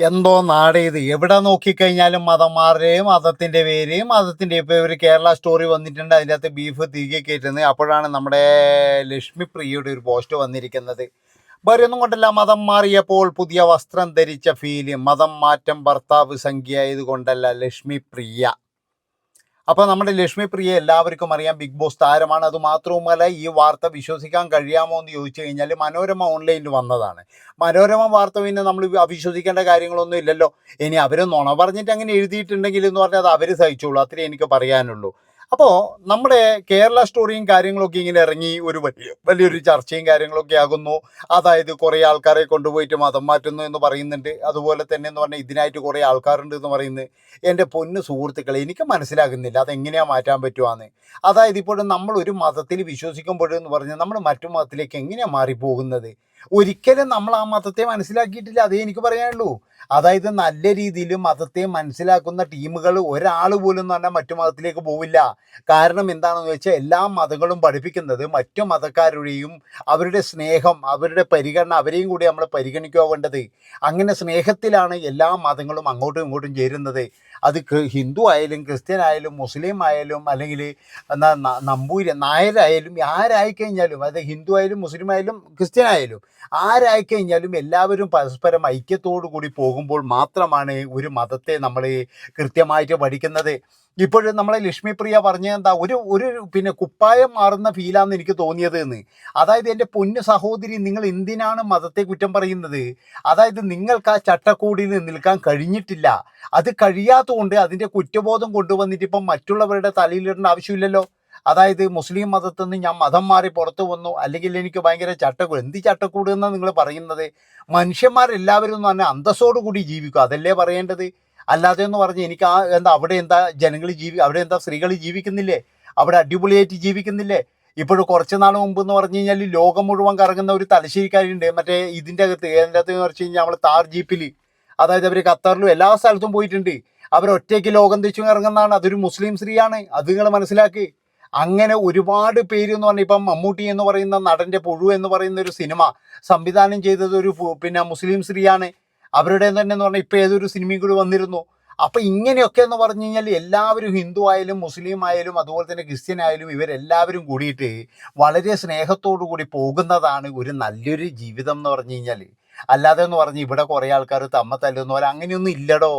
എന്തോ നാട് ഇത് എവിടെ നോക്കിക്കഴിഞ്ഞാലും മതന്മാരുടെയും മതത്തിന്റെ പേരെയും മതത്തിന്റെ ഇപ്പോൾ ഒരു കേരള സ്റ്റോറി വന്നിട്ടുണ്ട്. അതിന്റെ അകത്ത് ബീഫ് തിരികെ കയറ്റുന്നത്. അപ്പോഴാണ് നമ്മുടെ ലക്ഷ്മി പ്രിയയുടെ ഒരു പോസ്റ്റ് വന്നിരിക്കുന്നത്. ഒന്നും കൊണ്ടല്ല മതം മാറിയപ്പോൾ പുതിയ വസ്ത്രം ധരിച്ച ഫീൽ. മതം മാറ്റം ഭർത്താവ് സംഖ്യ ലക്ഷ്മി പ്രിയ. അപ്പോൾ നമ്മുടെ ലക്ഷ്മി പ്രിയ എല്ലാവർക്കും അറിയാം. ബിഗ് ബോസ് താരമാണ്. അത് മാത്രവുമല്ല ഈ വാർത്ത വിശ്വസിക്കാൻ കഴിയാമോ എന്ന് ചോദിച്ചു കഴിഞ്ഞാൽ മനോരമ ഓൺലൈനിൽ വന്നതാണ്. മനോരമ വാർത്ത പിന്നെ നമ്മൾ അവിശ്വസിക്കേണ്ട കാര്യങ്ങളൊന്നും ഇല്ലല്ലോ. ഇനി അവർ നുണ പറഞ്ഞിട്ട് അങ്ങനെ എഴുതിയിട്ടുണ്ടെങ്കിൽ എന്ന് പറഞ്ഞാൽ അത് അവർ സഹിച്ചോളൂ. അത്രേ എനിക്ക് പറയാനുള്ളൂ. അപ്പോൾ നമ്മുടെ കേരള സ്റ്റോറിയും കാര്യങ്ങളൊക്കെ ഇങ്ങനെ ഇറങ്ങി ഒരു വലിയ വലിയൊരു ചർച്ചയും കാര്യങ്ങളൊക്കെ ആകുന്നു. അതായത് കുറേ ആൾക്കാരെ കൊണ്ടുപോയിട്ട് മതം മാറ്റുന്നു എന്ന് പറയുന്നുണ്ട്. അതുപോലെ തന്നെ എന്ന് പറഞ്ഞാൽ ഇതിനായിട്ട് കുറേ ആൾക്കാരുണ്ട് എന്ന് പറയുന്നത് എന്റെ പൊന്ന് സുഹൃത്തുക്കളെ എനിക്ക് മനസ്സിലാകുന്നില്ല അതെങ്ങനെയാണ് മാറ്റാൻ പറ്റുവാന്ന്. അതായത് ഇപ്പോഴും നമ്മൾ ഒരു മതത്തിൽ വിശ്വസിക്കുമ്പോഴെന്ന് പറഞ്ഞാൽ നമ്മൾ മറ്റു മതത്തിലേക്ക് എങ്ങനെയാണ് മാറിപ്പോകുന്നത്? ഒരിക്കലും നമ്മൾ ആ മതത്തെ മനസ്സിലാക്കിയിട്ടില്ല. അതേ എനിക്ക് പറയാനുള്ളൂ. അതായത് നല്ല രീതിയിൽ മതത്തെ മനസ്സിലാക്കുന്ന ടീമുകൾ ഒരാൾ പോലും എന്ന് പറഞ്ഞാൽ മറ്റു മതത്തിലേക്ക് പോവില്ല. കാരണം എന്താണെന്ന് വെച്ചാൽ എല്ലാ മതങ്ങളും പഠിപ്പിക്കുന്നത് മറ്റു മതക്കാരുടെയും അവരുടെ സ്നേഹം അവരുടെ പരിഗണന അവരെയും കൂടി നമ്മൾ പരിഗണിക്കുക വേണ്ടത്. അങ്ങനെ സ്നേഹത്തിലാണ് എല്ലാ മതങ്ങളും അങ്ങോട്ടും ഇങ്ങോട്ടും ചേരുന്നത്. അത് ഹിന്ദു ആയാലും ക്രിസ്ത്യൻ ആയാലും മുസ്ലിം ആയാലും അല്ലെങ്കിൽ എന്നാ നമ്പൂര് നമ്പൂരി നായരായാലും ആരായി കഴിഞ്ഞാലും അത് ഹിന്ദു ആയാലും മുസ്ലിം ആയാലും ക്രിസ്ത്യൻ ആയാലും ആരായി കഴിഞ്ഞാലും എല്ലാവരും പരസ്പരം ഐക്യത്തോടു കൂടി പോകുമ്പോൾ മാത്രമാണ് ഒരു മതത്തെ നമ്മൾ കൃത്യമായിട്ട് പഠിക്കുന്നത്. ഇപ്പോഴും നമ്മളെ ലക്ഷ്മി പ്രിയ പറഞ്ഞ എന്താ ഒരു ഒരു പിന്നെ കുപ്പായം മാറുന്ന ഫീലാന്ന് എനിക്ക് തോന്നിയത് എന്ന് അതായത് എന്റെ പൊന്നു സഹോദരി നിങ്ങൾ എന്തിനാണ് മതത്തെ കുറ്റം പറയുന്നത്? അതായത് നിങ്ങൾക്ക് ആ ചട്ടക്കൂടിൽ നിൽക്കാൻ കഴിഞ്ഞിട്ടില്ല. അത് കഴിയാത്തതുകൊണ്ട് അതിന്റെ കുറ്റബോധം കൊണ്ടുവന്നിട്ട് ഇപ്പം മറ്റുള്ളവരുടെ തലയിലിടേണ്ട ആവശ്യമില്ലല്ലോ. അതായത് മുസ്ലിം മതത്തിൽ നിന്ന് ഞാൻ മതം മാറി പുറത്തു വന്നു. അല്ലെങ്കിൽ എനിക്ക് ഭയങ്കര ചട്ടക്കൂട്. എന്ത് ചട്ടക്കൂട് എന്നാണ് നിങ്ങൾ പറയുന്നത്? മനുഷ്യന്മാരെല്ലാവരും എന്ന് പറഞ്ഞാൽ അന്തസ്സോടു കൂടി ജീവിക്കും അതല്ലേ പറയേണ്ടത്? അല്ലാതെ എന്ന് പറഞ്ഞ് എനിക്ക് ആ എന്താ അവിടെ എന്താ ജനങ്ങൾ ജീവി അവിടെ എന്താ സ്ത്രീകൾ ജീവിക്കുന്നില്ലേ? അവിടെ അടിപൊളിയായിട്ട് ജീവിക്കുന്നില്ലേ? ഇപ്പോഴും കുറച്ച് നാൾ മുമ്പ് എന്ന് പറഞ്ഞു കഴിഞ്ഞാൽ ലോകം മുഴുവൻ കറങ്ങുന്ന ഒരു തലശ്ശേരിക്കാരുണ്ട് മറ്റേ ഇതിന്റെ അകത്ത് അതിന്റെ അകത്ത് എന്ന് വെച്ച് കഴിഞ്ഞാൽ നമ്മൾ താർ ജീപ്പിൽ അതായത് അവർ ഖത്തറിലും എല്ലാ സ്ഥലത്തും പോയിട്ടുണ്ട്. അവർ ഒറ്റയ്ക്ക് ലോകം തിരിച്ചു ഇറങ്ങുന്നതാണ് അതൊരു മുസ്ലിം സ്ത്രീയാണ്. അത് നിങ്ങൾ മനസ്സിലാക്കി. അങ്ങനെ ഒരുപാട് പേര് എന്ന് പറഞ്ഞാൽ ഇപ്പം മമ്മൂട്ടി എന്ന് പറയുന്ന നടന്റെ പുഴു എന്ന് പറയുന്ന ഒരു സിനിമ സംവിധാനം ചെയ്തത് ഒരു പിന്നെ മുസ്ലിം സ്ത്രീയാണ്. അവരുടെ തന്നെ എന്ന് പറഞ്ഞാൽ ഇപ്പം ഏതൊരു സിനിമയും കൂടി വന്നിരുന്നു. അപ്പൊ ഇങ്ങനെയൊക്കെ എന്ന് പറഞ്ഞു കഴിഞ്ഞാൽ എല്ലാവരും ഹിന്ദു ആയാലും മുസ്ലിം ആയാലും അതുപോലെ തന്നെ ക്രിസ്ത്യൻ ആയാലും ഇവരെല്ലാവരും കൂടിയിട്ട് വളരെ സ്നേഹത്തോടു കൂടി പോകുന്നതാണ് ഒരു നല്ലൊരു ജീവിതം എന്ന് പറഞ്ഞു കഴിഞ്ഞാൽ അല്ലാതെ എന്ന് പറഞ്ഞ് ഇവിടെ കുറേ ആൾക്കാർ തമ്മ തല്ലുന്ന പോലെ അങ്ങനെയൊന്നും ഇല്ലടോ.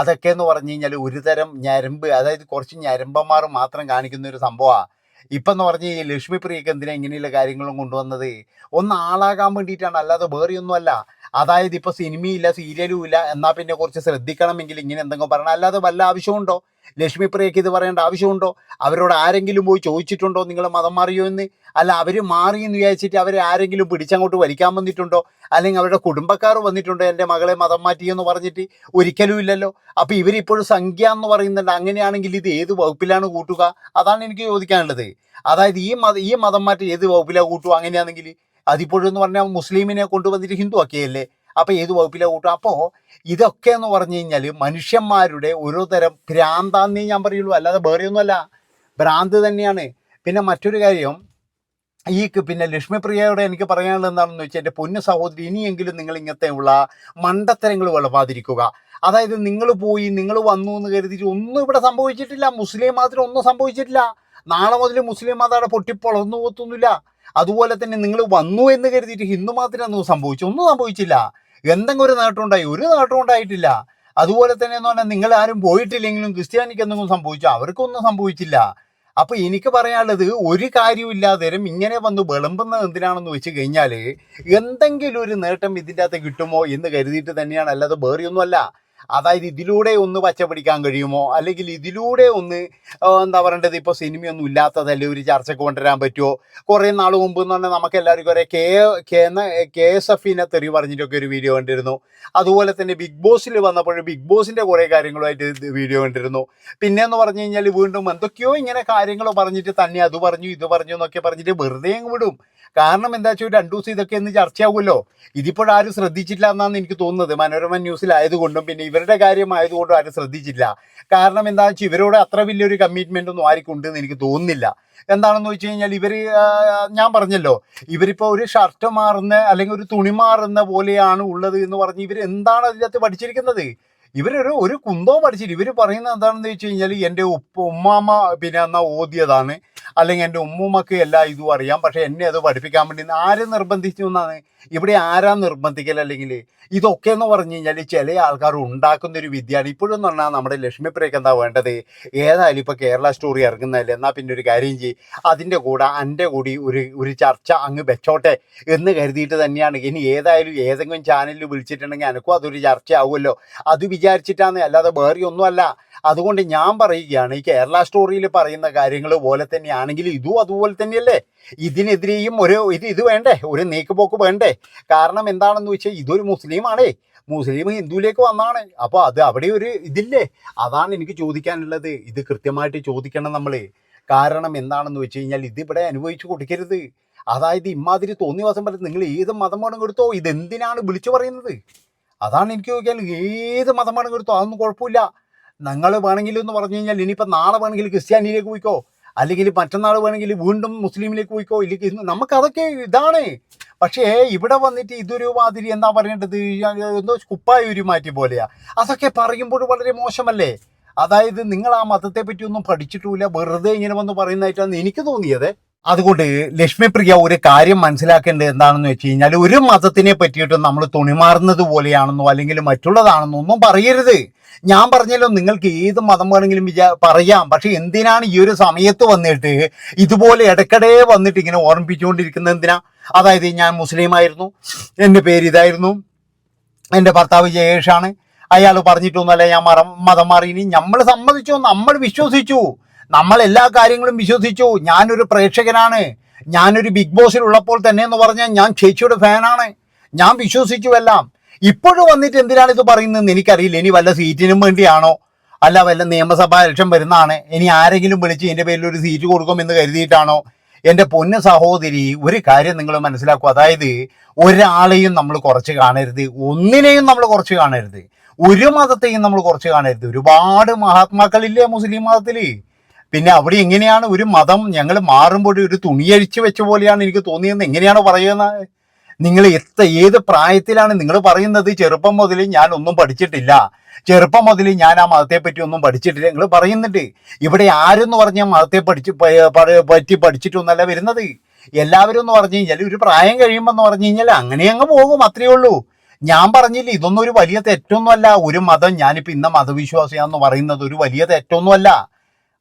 അതൊക്കെ എന്ന് പറഞ്ഞു കഴിഞ്ഞാൽ ഒരു തരം ഞരമ്പ് അതായത് കുറച്ച് ഞരമ്പന്മാർ മാത്രം കാണിക്കുന്ന ഒരു സംഭവമാണ് ഇപ്പം എന്ന് പറഞ്ഞ് ലക്ഷ്മി പ്രിയക്ക് എന്തിനാ ഇങ്ങനെയുള്ള കാര്യങ്ങളും കൊണ്ടുവന്നത്? ഒന്ന് ആളാകാൻ വേണ്ടിയിട്ടാണ് അല്ലാതെ വേറെയൊന്നുമല്ല. അതായത് ഇപ്പോൾ സിനിമയില്ല സീരിയലും ഇല്ല എന്നാൽ പിന്നെ കുറച്ച് ശ്രദ്ധിക്കണമെങ്കിൽ ഇങ്ങനെ എന്തെങ്കിലും പറയണം. അല്ലാതെ വല്ല ആവശ്യമുണ്ടോ? ലക്ഷ്മി പ്രിയക്ക് ഇത് പറയേണ്ട ആവശ്യമുണ്ടോ? അവരോട് ആരെങ്കിലും പോയി ചോദിച്ചിട്ടുണ്ടോ? നിങ്ങൾ മതം മാറിയോ എന്ന്? അല്ല അവർ മാറി എന്ന് വിചാരിച്ചിട്ട് അവരെ ആരെങ്കിലും പിടിച്ചങ്ങോട്ട് വലിക്കാൻ വന്നിട്ടുണ്ടോ? അല്ലെങ്കിൽ അവരുടെ കുടുംബക്കാർ വന്നിട്ടുണ്ടോ? എന്റെ മകളെ മതം മാറ്റിയെന്ന് പറഞ്ഞിട്ട് ഒരിക്കലും ഇല്ലല്ലോ. അപ്പോൾ ഇവരിപ്പോഴും സംഖ്യ എന്ന് പറയുന്നുണ്ട്. അങ്ങനെയാണെങ്കിൽ ഇത് ഏത് വകുപ്പിലാണ് കൂട്ടുക? അതാണ് എനിക്ക് ചോദിക്കാനുള്ളത്. അതായത് ഈ മത ഈ മതം മാറ്റി ഏത് വകുപ്പിലാണ് കൂട്ടുക? അങ്ങനെയാണെങ്കിൽ അതിപ്പോഴും എന്ന് പറഞ്ഞാൽ മുസ്ലിമിനെ കൊണ്ടുവന്നിട്ട് ഹിന്ദു ആക്കിയല്ലേ അപ്പോൾ ഏത് വകുപ്പിലെ കൂട്ടും? അപ്പോൾ ഇതൊക്കെ എന്ന് പറഞ്ഞു കഴിഞ്ഞാൽ മനുഷ്യന്മാരുടെ ഓരോ തരം ഭ്രാന്താന്നേ ഞാൻ പറയുള്ളൂ. അല്ലാതെ വേറെ ഒന്നുമല്ല. ഭ്രാന്ത് തന്നെയാണ്. പിന്നെ മറ്റൊരു കാര്യം ഈ പിന്നെ ലക്ഷ്മിപ്രിയയോട് എനിക്ക് പറയാനുള്ളത് എന്താണെന്ന് വെച്ചാൽ എന്റെ പൊന്നു സഹോദരി ഇനിയെങ്കിലും നിങ്ങൾ ഇങ്ങനത്തെ ഉള്ള മണ്ടത്തരങ്ങൾ വളപാതിരിക്കുക അതായത് നിങ്ങൾ പോയി നിങ്ങൾ വന്നു എന്ന് കരുതിയിട്ട് ഒന്നും ഇവിടെ സംഭവിച്ചിട്ടില്ല. മുസ്ലിം മാത്രം ഒന്നും സംഭവിച്ചിട്ടില്ല. നാളെ മുതൽ മുസ്ലിം മതം അവിടെ പൊട്ടിപ്പൊളർന്നു പോത്തൊന്നുമില്ല അതുപോലെ തന്നെ നിങ്ങൾ വന്നു എന്ന് കരുതിയിട്ട് ഹിന്ദു മതത്തിനൊന്നും സംഭവിച്ചു. ഒന്നും സംഭവിച്ചില്ല. എന്തെങ്കിലും ഒരു നേട്ടം ഉണ്ടായി. ഒരു നേട്ടം ഉണ്ടായിട്ടില്ല. അതുപോലെ തന്നെ എന്ന് പറഞ്ഞാൽ നിങ്ങൾ ആരും പോയിട്ടില്ലെങ്കിലും ക്രിസ്ത്യാനിക്ക് എന്തെങ്കിലും സംഭവിച്ചു? അവർക്കൊന്നും സംഭവിച്ചില്ല. അപ്പൊ എനിക്ക് പറയാനുള്ളത് ഒരു കാര്യമില്ലാതെ ഇങ്ങനെ വന്ന് വിളമ്പുന്നത് എന്തിനാണെന്ന് വെച്ച് കഴിഞ്ഞാൽ എന്തെങ്കിലും ഒരു നേട്ടം ഇതിന്റെ അകത്ത് കിട്ടുമോ എന്ന് കരുതിയിട്ട് തന്നെയാണ്. അല്ലാതെ വേറെയൊന്നുമല്ല. അതായത് ഇതിലൂടെ ഒന്ന് പച്ച പിടിക്കാൻ കഴിയുമോ? അല്ലെങ്കിൽ ഇതിലൂടെ ഒന്ന് എന്താ പറയേണ്ടത്? ഇപ്പോൾ സിനിമയൊന്നും ഇല്ലാത്തതല്ലേ ഒരു ചർച്ചയ്ക്ക് കൊണ്ടുവരാൻ പറ്റുമോ കുറേ നാൾ മുമ്പ് എന്ന് പറഞ്ഞാൽ നമുക്ക് എല്ലാവർക്കും ഒരേ കെ കെ എസ് എഫിനെ തെറി പറഞ്ഞിട്ടൊക്കെ ഒരു വീഡിയോ കണ്ടിരുന്നു. അതുപോലെ തന്നെ ബിഗ് ബോസിൽ വന്നപ്പോൾ ബിഗ് ബോസിന്റെ കുറേ കാര്യങ്ങളുമായിട്ട് വീഡിയോ കണ്ടിരുന്നു. പിന്നെ എന്ന് പറഞ്ഞു കഴിഞ്ഞാൽ വീണ്ടും എന്തൊക്കെയോ ഇങ്ങനെ കാര്യങ്ങൾ പറഞ്ഞിട്ട് തന്നെ അത് പറഞ്ഞു ഇത് പറഞ്ഞു എന്നൊക്കെ പറഞ്ഞിട്ട് വെറുതെ അങ്ങ് വിടും. കാരണം എന്താ വെച്ചാൽ രണ്ടു ദിവസം ഇതൊക്കെ ഒന്ന് ചർച്ചയാവുമല്ലോ. ഇതിപ്പോൾ ആരും ശ്രദ്ധിച്ചില്ല എന്നാണ് എനിക്ക് തോന്നുന്നത്. മനോരമ ന്യൂസിലായതുകൊണ്ടും പിന്നെ ഇവരുടെ കാര്യമായതുകൊണ്ടും ആരും ശ്രദ്ധിച്ചില്ല കാരണം എന്താ വെച്ചാൽ ഇവരോട് അത്ര വലിയൊരു കമ്മിറ്റ്മെന്റ് ഒന്നും ആർക്കും ഉണ്ടെന്ന് എനിക്ക് തോന്നുന്നില്ല. എന്താണെന്ന് വെച്ച് കഴിഞ്ഞാൽ ഇവർ ഞാൻ പറഞ്ഞല്ലോ ഇവരിപ്പോൾ ഒരു ഷർട്ട് മാറുന്ന അല്ലെങ്കിൽ ഒരു തുണി മാറുന്ന പോലെയാണ് ഉള്ളത് എന്ന് പറഞ്ഞ് ഇവർ എന്താണ് അതിനകത്ത് പഠിച്ചിരിക്കുന്നത്? ഇവരൊരു ഒരു കുന്തവും പഠിച്ചിട്ട് ഇവർ പറയുന്നത് എന്താണെന്ന് വെച്ച് കഴിഞ്ഞാൽ എന്റെ ഉപ്പ ഉമ്മാമ്മ പിന്നെ എന്നാ ഓതിയതാണ്. അല്ലെങ്കിൽ എന്റെ ഉമ്മുമ്മക്ക് എല്ലാം ഇതും അറിയാം. പക്ഷേ എന്നെ അത് പഠിപ്പിക്കാൻ വേണ്ടി ആര് നിർബന്ധിച്ചു എന്നാണ്? ഇവിടെ ആരാ നിർബന്ധിക്കൽ അല്ലെങ്കിൽ ഇതൊക്കെ എന്ന് പറഞ്ഞു കഴിഞ്ഞാൽ ചില ആൾക്കാർ ഉണ്ടാക്കുന്ന ഒരു വിദ്യയാണ്. ഇപ്പോഴും എന്ന് പറഞ്ഞാൽ നമ്മുടെ ലക്ഷ്മിപ്രിയക്ക് എന്താ വേണ്ടത്? ഏതായാലും ഇപ്പോൾ കേരള സ്റ്റോറി ഇറങ്ങുന്നതല്ലേ? എന്നാൽ പിന്നെ ഒരു കാര്യം ചെയ്യും. അതിന്റെ കൂടെ എന്റെ കൂടി ഒരു ഒരു ചർച്ച അങ്ങ് വെച്ചോട്ടെ എന്ന് കരുതിയിട്ട് തന്നെയാണ്. ഇനി ഏതായാലും ഏതെങ്കിലും ചാനലിൽ വിളിച്ചിട്ടുണ്ടെങ്കിൽ എനിക്കും അതൊരു ചർച്ച ആവുമല്ലോ അത് വിചാരിച്ചിട്ടാണ്. അല്ലാതെ വേറെ ഒന്നുമല്ല അതുകൊണ്ട് ഞാൻ പറയുകയാണ് ഈ കേരള സ്റ്റോറിയിൽ പറയുന്ന കാര്യങ്ങൾ പോലെ തന്നെയാണെങ്കിൽ ഇതും അതുപോലെ തന്നെയല്ലേ? ഇതിനെതിരെയും ഒരു ഇത് ഇത് വേണ്ടേ? ഒരു നീക്കുപോക്ക് വേണ്ടേ? കാരണം എന്താണെന്ന് വെച്ചാൽ ഇതൊരു മുസ്ലിമാണേ. മുസ്ലിം ഹിന്ദുവിലേക്ക് വന്നാണ്. അപ്പോൾ അത് അവിടെ ഒരു ഇതില്ലേ? അതാണ് എനിക്ക് ചോദിക്കാനുള്ളത്. ഇത് കൃത്യമായിട്ട് ചോദിക്കണം നമ്മൾ കാരണം എന്താണെന്ന് വെച്ച് കഴിഞ്ഞാൽ ഇതിവിടെ അനുഭവിച്ചു കൊടുക്കരുത്. അതായത് ഇമാതിരി തോന്നിവാസം പറ്റും നിങ്ങൾ ഏത് മതം വേണമെങ്കിൽ എടുത്തോ ഇതെന്തിനാണ് വിളിച്ചു പറയുന്നത്? അതാണ് എനിക്ക് ചോദിക്കാൻ ഏത് മതം വേണമെങ്കിൽ എടുത്തോ അതൊന്നും കുഴപ്പമില്ല. നിങ്ങൾ വേണമെങ്കിൽ എന്ന് പറഞ്ഞു കഴിഞ്ഞാൽ ഇനിയിപ്പോൾ നാളെ വേണമെങ്കിൽ ക്രിസ്ത്യാനിയിലേക്ക് പോയിക്കോ. അല്ലെങ്കിൽ മറ്റന്നാൾ വേണമെങ്കിൽ വീണ്ടും മുസ്ലിമിലേക്ക് പോയിക്കോ ഇല്ലെങ്കിൽ ഇന്ന് നമുക്കതൊക്കെ ഇതാണ്. പക്ഷേ ഇവിടെ വന്നിട്ട് ഇതൊരു മാതിരി എന്താ പറയേണ്ടത്? എന്തോ കുപ്പായ ഒരു മാറ്റി പോലെയാ. അതൊക്കെ പറയുമ്പോൾ വളരെ മോശമല്ലേ? അതായത് നിങ്ങൾ ആ മതത്തെ പറ്റി ഒന്നും പഠിച്ചിട്ടില്ല വെറുതെ ഇങ്ങനെ വന്ന് പറയുന്നതായിട്ടാണ് എനിക്ക് തോന്നിയത്. അതുകൊണ്ട് ലക്ഷ്മിപ്രിയ ഒരു കാര്യം മനസ്സിലാക്കേണ്ടത് എന്താണെന്ന് വെച്ച് കഴിഞ്ഞാൽ ഒരു മതത്തിനെ പറ്റിയിട്ട് നമ്മൾ തുണിമാറുന്നത് പോലെയാണെന്നോ അല്ലെങ്കിൽ മറ്റുള്ളതാണെന്നോ ഒന്നും പറയരുത്. ഞാൻ പറഞ്ഞല്ലോ നിങ്ങൾക്ക് ഏത് മതം വേണമെങ്കിലും വിചാ പറയാം. പക്ഷെ എന്തിനാണ് ഈ ഒരു സമയത്ത് വന്നിട്ട് ഇതുപോലെ ഇടയ്ക്കിടെ വന്നിട്ട് ഇങ്ങനെ ഓർമ്മിപ്പിച്ചുകൊണ്ടിരിക്കുന്നത് എന്തിനാ? അതായത് ഞാൻ മുസ്ലിം ആയിരുന്നു. എന്റെ പേര് ഇതായിരുന്നു. എന്റെ ഭർത്താവ് ജയേഷാണ്. അയാൾ പറഞ്ഞിട്ടൊന്നുമല്ല ഞാൻ മറ മതം മാറി. ഇനി നമ്മൾ സമ്മതിച്ചു നമ്മൾ വിശ്വസിച്ചു. നമ്മൾ എല്ലാ കാര്യങ്ങളും വിശ്വസിച്ചു. ഞാനൊരു പ്രേക്ഷകനാണ്. ഞാനൊരു ബിഗ് ബോസിൽ ഉള്ളപ്പോൾ തന്നെ എന്ന് പറഞ്ഞാൽ ഞാൻ ചേച്ചിയുടെ ഫാനാണ്. ഞാൻ വിശ്വസിച്ചു എല്ലാം. ഇപ്പോഴും വന്നിട്ട് എന്തിനാണ് ഇത് പറയുന്നതെന്ന് എനിക്കറിയില്ല. ഇനി വല്ല സീറ്റിനും വേണ്ടിയാണോ? അല്ല വല്ല നിയമസഭാ ഇലക്ഷൻ വരുന്നതാണ്. ഇനി ആരെങ്കിലും വിളിച്ച് എന്റെ പേരിൽ ഒരു സീറ്റ് കൊടുക്കുമെന്ന് കരുതിയിട്ടാണോ? എന്റെ പൊന്ന് സഹോദരി ഒരു കാര്യം നിങ്ങൾ മനസ്സിലാക്കും. അതായത് ഒരാളെയും നമ്മൾ കുറച്ച് കാണരുത്. ഒന്നിനെയും നമ്മൾ കുറച്ച് കാണരുത്. ഒരു മതത്തെയും നമ്മൾ കുറച്ച് കാണരുത്. ഒരുപാട് മഹാത്മാക്കളില്ലേ മുസ്ലിം മതത്തിൽ പിന്നെ അവിടെ എങ്ങനെയാണ് ഒരു മതം ഞങ്ങൾ മാറുമ്പോൾ ഒരു തുണിയഴിച്ചു വെച്ച പോലെയാണ് എനിക്ക് തോന്നിയെന്ന് എങ്ങനെയാണ് പറയുന്നത്? നിങ്ങൾ എത്ര ഏത് പ്രായത്തിലാണ് നിങ്ങൾ പറയുന്നത്? ചെറുപ്പം മുതൽ ഞാൻ ഒന്നും പഠിച്ചിട്ടില്ല. ചെറുപ്പം മുതൽ ഞാൻ ആ മതത്തെ പറ്റി ഒന്നും പഠിച്ചിട്ടില്ല. നിങ്ങൾ പറയുന്നുണ്ട്. ഇവിടെ ആരെന്ന് പറഞ്ഞാൽ മതത്തെ പഠിച്ച് പറ്റി പഠിച്ചിട്ടൊന്നല്ല വരുന്നത്? എല്ലാവരും എന്ന് പറഞ്ഞു കഴിഞ്ഞാൽ ഒരു പ്രായം കഴിയുമ്പോൾ എന്ന് പറഞ്ഞു കഴിഞ്ഞാൽ അങ്ങനെ അങ്ങ് പോകും അത്രയേ ഉള്ളൂ. ഞാൻ പറഞ്ഞില്ല ഇതൊന്നും ഒരു വലിയ തെറ്റൊന്നുമല്ല. ഒരു മതം ഞാനിപ്പോൾ ഇന്ന മതവിശ്വാസിയാന്ന് പറയുന്നത് ഒരു വലിയ തെറ്റൊന്നുമല്ല.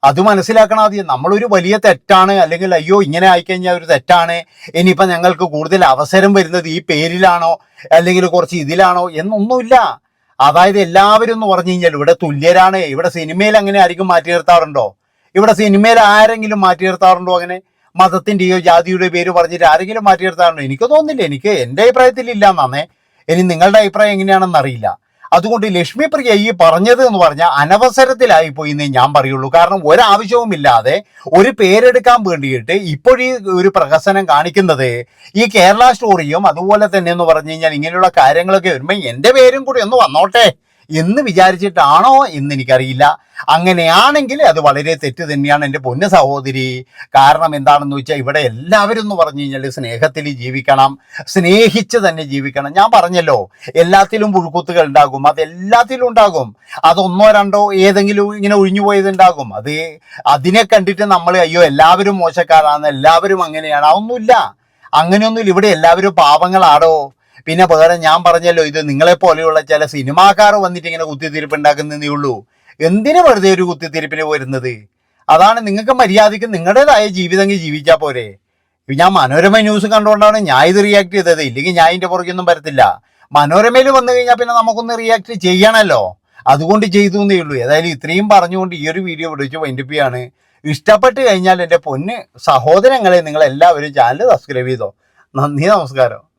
അത് മനസ്സിലാക്കണം ആദ്യം. നമ്മളൊരു വലിയ തെറ്റാണ് അല്ലെങ്കിൽ അയ്യോ ഇങ്ങനെ ആയിക്കഴിഞ്ഞാൽ ഒരു തെറ്റാണ് ഇനിയിപ്പോൾ ഞങ്ങൾക്ക് കൂടുതൽ അവസരം വരുന്നത് ഈ പേരിലാണോ അല്ലെങ്കിൽ കുറച്ച് ഇതിലാണോ എന്നൊന്നുമില്ല. അതായത് എല്ലാവരും എന്ന് പറഞ്ഞു കഴിഞ്ഞാൽ ഇവിടെ തുല്യരാണ്. ഇവിടെ സിനിമയിൽ അങ്ങനെ ആയിരിക്കും മാറ്റി നിർത്താറുണ്ടോ? ഇവിടെ സിനിമയിൽ ആരെങ്കിലും മാറ്റി നിർത്താറുണ്ടോ അങ്ങനെ? മതത്തിന്റെയോ ജാതിയുടെയോ പേര് പറഞ്ഞിട്ട് ആരെങ്കിലും മാറ്റി നിർത്താറുണ്ടോ? എനിക്ക് തോന്നുന്നില്ല. എനിക്ക് എന്റെ അഭിപ്രായത്തിൽ ഇല്ല എന്നാണേ. ഇനി നിങ്ങളുടെ അഭിപ്രായം എങ്ങനെയാണെന്ന് അറിയില്ല. അതുകൊണ്ട് ലക്ഷ്മി പ്രിയ ഈ പറഞ്ഞത് എന്ന് പറഞ്ഞാൽ അനവസരത്തിലായി പോയി എന്നേ ഞാൻ പറയുള്ളൂ. കാരണം ഒരാവശ്യവുമില്ലാതെ ഒരു പേരെടുക്കാൻ വേണ്ടിയിട്ട് ഇപ്പോഴീ ഒരു പ്രഹസനം കാണിക്കുന്നത് ഈ കേരള സ്റ്റോറിയും അതുപോലെ തന്നെ എന്ന് പറഞ്ഞു കഴിഞ്ഞാൽ ഇങ്ങനെയുള്ള കാര്യങ്ങളൊക്കെ വരുമ്പോൾ എന്റെ പേരും കൂടി ഒന്ന് വന്നോട്ടെ. എന്ന് വിചാരിച്ചിട്ടാണോ എന്ന് എനിക്കറിയില്ല അങ്ങനെയാണെങ്കിൽ അത് വളരെ തെറ്റ് തന്നെയാണ് എന്റെ പൊന്ന സഹോദരി. കാരണം എന്താണെന്ന് വെച്ചാൽ ഇവിടെ എല്ലാവരും എന്ന് പറഞ്ഞു കഴിഞ്ഞാൽ സ്നേഹത്തിൽ ജീവിക്കണം. സ്നേഹിച്ച് തന്നെ ജീവിക്കണം. ഞാൻ പറഞ്ഞല്ലോ എല്ലാത്തിലും പുഴുക്കുത്തുകൾ ഉണ്ടാകും. അതെല്ലാത്തിലും ഉണ്ടാകും. അതൊന്നോ രണ്ടോ ഏതെങ്കിലും ഇങ്ങനെ ഒഴിഞ്ഞു പോയതുണ്ടാകും അത് അതിനെ കണ്ടിട്ട് നമ്മൾ അയ്യോ എല്ലാവരും മോശക്കാരാണ് എല്ലാവരും അങ്ങനെയാണ്. അതൊന്നുമില്ല. അങ്ങനെയൊന്നുമില്ല. ഇവിടെ എല്ലാവരും പാവങ്ങളാടോ? പിന്നെ വേറെ ഞാൻ പറഞ്ഞല്ലോ ഇത് നിങ്ങളെ പോലെയുള്ള ചില സിനിമാക്കാർ വന്നിട്ട് ഇങ്ങനെ കുത്തിത്തിരിപ്പ് ഉണ്ടാക്കുന്നതേ ഉള്ളൂ. എന്തിനു വെറുതെ ഒരു കുത്തിത്തിരിപ്പിന് വരുന്നത്? അതാണ് നിങ്ങൾക്ക് മര്യാദയ്ക്ക് നിങ്ങളുടേതായ ജീവിതം ജീവിച്ചാൽ പോരെ. ഞാൻ മനോരമ ന്യൂസ് കണ്ടുകൊണ്ടാണ് ഞാൻ ഇത് റിയാക്ട് ചെയ്തത്. ഇല്ലെങ്കിൽ ഞാൻ ഇതിന്റെ പുറകൊന്നും വരത്തില്ല. മനോരമയിൽ വന്നു കഴിഞ്ഞാൽ പിന്നെ നമുക്കൊന്ന് റിയാക്ട് ചെയ്യണമല്ലോ അതുകൊണ്ട് ചെയ്തു എന്നേ ഉള്ളൂ. ഏതായാലും ഇത്രയും പറഞ്ഞുകൊണ്ട് ഈ ഒരു വീഡിയോ വിളിച്ച് വൈൻഡിപ്പിയാണ് ഇഷ്ടപ്പെട്ട് കഴിഞ്ഞാൽ എന്റെ പൊന്ന് സഹോദരങ്ങളെ നിങ്ങൾ എല്ലാവരും ചാനൽ സബ്സ്ക്രൈബ് ചെയ്തോ. നന്ദി നമസ്കാരം.